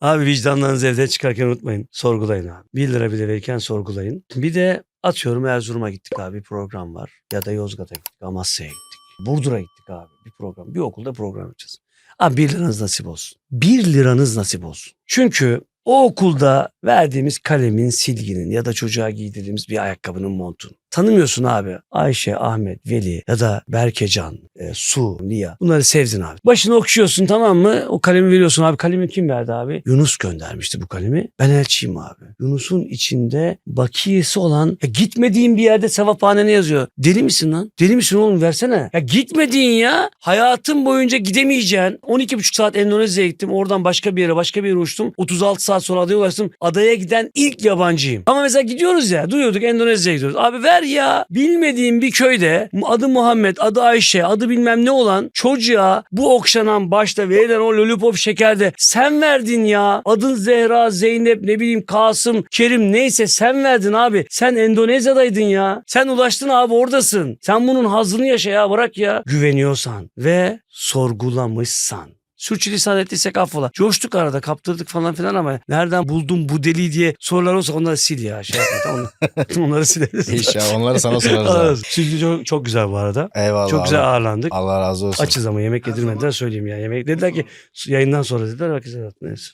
Abi vicdanlarınızı evden çıkarken unutmayın. Sorgulayın abi. 1 lira bile verirken sorgulayın. Bir de atıyorum Erzurum'a gittik abi program var. Ya da Yozgat'a gittik, Amasya'ya gittik. Burdur'a gittik abi bir program. Bir okulda program yapacağız. Abi 1 liranız nasip olsun. 1 liranız nasip olsun. Çünkü o okulda verdiğimiz kalemin, silginin ya da çocuğa giydirdiğimiz bir ayakkabının montun. Tanımıyorsun abi. Ayşe, Ahmet, Veli ya da Berkecan, e, Su, Lia. Bunları sevdin abi. Başını okşuyorsun tamam mı? O kalemi veriyorsun abi. Kalemi kim verdi abi? Yunus göndermişti bu kalemi. Ben elçiyim abi. Yunus'un içinde bakiyesi olan ya gitmediğin bir yerde sevaphane ne yazıyor? Deli misin lan? Deli misin oğlum versene. Ya gitmediğin ya. Hayatın boyunca gidemeyeceğin. 12,5 saat Endonezya'ya gittim. Oradan başka bir yere başka bir yere uçtum. 36 saat sonra adaya ulaştım. Adaya giden ilk yabancıyım. Ama mesela gidiyoruz ya. Duyuyorduk Endonezya'ya gidiyoruz. Abi ver ya. Bilmediğim bir köyde adı Muhammed, adı Ayşe, adı bilmem ne olan çocuğa bu okşanan başta verilen o lollipop şekerde sen verdin ya. Adın Zehra, Zeynep, ne bileyim Kasım, Kerim neyse sen verdin abi. Sen Endonezya'daydın ya. Sen ulaştın abi oradasın. Sen bunun hazzını yaşa ya bırak ya. Güveniyorsan ve sorgulamışsan. Sürçülisan ettiysek affola. Coştuk arada kaptırdık falan filan ama nereden buldun bu deli diye sorular olsa onları sil ya. Şey yapma, mı? onları sileriz. İnşallah onları sana sorarız. Çünkü çok, çok güzel bu arada. Eyvallah. Çok güzel Allah, ağırlandık. Allah razı olsun. Açız ama yemek yedirmediler söyleyeyim ya. Yemek dediler ki yayından sonra dediler herkese neyse.